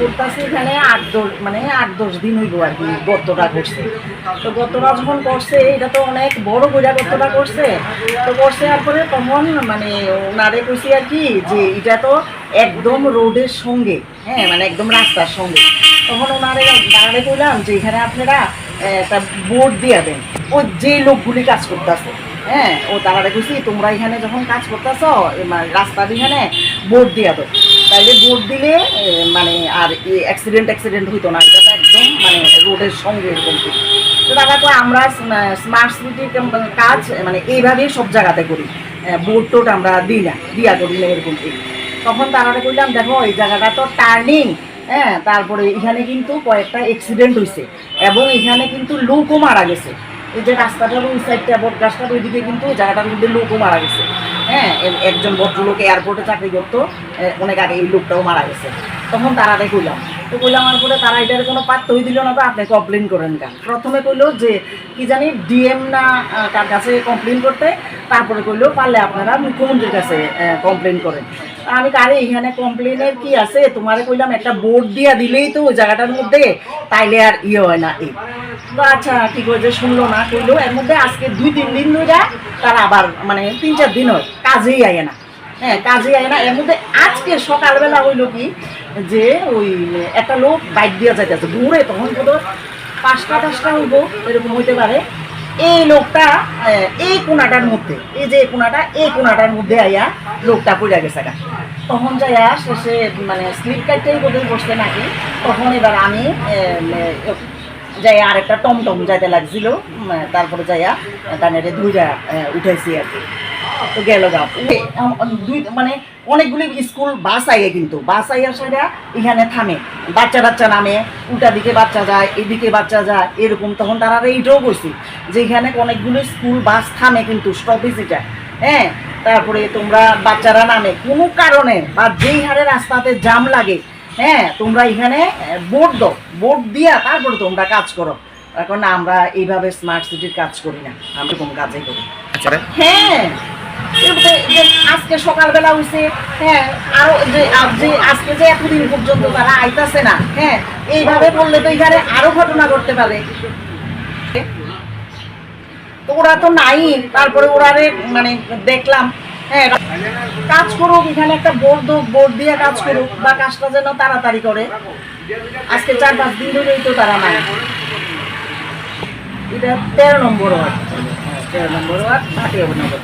করতেছি এখানে আট দশ মানে আট দশ দিন হইব আর কি গর্তটা করছে। তো গর্তটা যখন করছে, এটা তো অনেক বড় কইরা গর্তটা করছে। তো করছে আর পরে তখন মানে ওনারে কইছি আর কি যে এটা তো একদম রোডের সঙ্গে হ্যাঁ মানে একদম রাস্তার সঙ্গে। তখন ওনারে দাঁড়ালে কইলাম যে এখানে আপনারা একটা বোর্ড দিয়ে দেন। ও যে লোকগুলি কাজ করতেছে হ্যাঁ ও তারা কইছি, তোমরা এখানে যখন কাজ করতেছ রাস্তার এখানে বোর্ড দিয়া দাও। তাইলে বোর্ড দিলে মানে আর অ্যাক্সিডেন্ট অ্যাক্সিডেন্ট হইতো না, এটা তো একদম মানে রোডের সঙ্গে এরকম তো দেখা তো আমরা স্মার্ট সিটির কাজ মানে এইভাবেই সব জায়গাতে করি। বোর্ড টোড আমরা দিই না, দিয়া করি না এরকম। তখন তারা কইলাম দেখো, এই জায়গাটা তো টার্নিং হ্যাঁ তারপরে এখানে কিন্তু কয়েকটা অ্যাক্সিডেন্ট হয়েছে এবং এখানে কিন্তু লোকও মারা গেছে। এই যে রাস্তাটার ওই সাইডটা বট গাছটার ওইদিকে কিন্তু জায়গাটার মধ্যে লোকও মারা গেছে। হ্যাঁ একজন ভদ্রলোক এয়ারপোর্টে চাকরি করতো অনেক আগে এই লোকটাও মারা গেছে। তখন তারারে কইলাম। তো কইলাম, আর পরে তারা এটার কোনো পাত্তই দিল না তো, আপনি কমপ্লেন করেন কেন? প্রথমে কইলো যে, কি জানি ডিএম না তার কাছে কমপ্লেন করতে? তারপরে কইলো, পারলে আপনারা মুখ্যমন্ত্রীর কাছে কমপ্লেন করেন। আমি কারে এখানে কমপ্লেনের কি আছে? তোমারে কইলাম, একটা বোর্ড দিয়া দিলেই তো ওই জায়গাটার মধ্যে তাইলে আর ইয়ে হয় না এই আচ্ছা ঠিক হয়েছে শুনলো না, কইলো। এর মধ্যে আজকে দুই, তিন দিন ধরে তারা আবার মানে তিন চার দিন হয়, কাজেই আয় না। হ্যাঁ কাজে আয় না। এর মধ্যে আজকে সকালবেলা হইল কি যে ওই একটা লোক বাইক দিয়ে যাইতেছে। দূরে তখন কত পাঁচটা পাঁচটা হইব, এরকম হইতে পারে। এই লোকটা এই কোনাটার মধ্যে, এই যে কোনাটা, এই কোনাটার মধ্যে আইয়া লোকটা পড়ে গেছে গা। তখন যাইয়া শেষে মানে স্লিপ কাটতেই বোধহয় বসতে নাকি। তখন এবার আমি যাই আর একটা টমটম যাইতে লাগছিল তারপরে যাইয়া তানের ধুইরা উঠাইছি আর কি। তো গেল গা। দুই মানে অনেকগুলি স্কুল বাস আইয়ে কিন্তু, বাস আইয়া সেটা এখানে থামে। বাচ্চা বাচ্চা নামে, উল্টা দিকে বাচ্চা যায়, এদিকে বাচ্চা যায়, এরকম তখন তারা এইটাও বলছি যে এখানে অনেকগুলো স্কুল বাস থামে কিন্তু স্টপেজ এটা। হ্যাঁ তারপরে তোমরা বাচ্চারা নামে। কোনো কারণে বা যেই হারে রাস্তাতে জাম লাগে হ্যাঁ তোমরা এখানে বোর্ড দাও। বোর্ড দিয়া তারপরে তোমরা কাজ করো। এখন আমরা এইভাবে স্মার্ট সিটির কাজ করি না। আমরা কোনো কাজই করি আচ্ছা হ্যাঁ। যে আজকে সকালবেলা হইছে হ্যাঁ আরও যে আজ যে আজকে যে এতদিন পর্যন্ত তারা আইতাছে না হ্যাঁ এইভাবে বললে তো এখানে আরও ঘটনা ঘটতে পারে। তো ওরা তো নাই তারপরে ওরারে মানে দেখলাম হ্যাঁ কাজ করুক এখানে একটা বোর্ড দোক বোর্ড দিয়ে কাজ করুক বা কাজটা যেন তাড়াতাড়ি করে। আজকে চার পাঁচ দিন ধরেই তো তারা নাই এটা তেরো নম্বর ওয়ার্ড। হ্যাঁ, তেরো নম্বর ওয়ার্ড নগর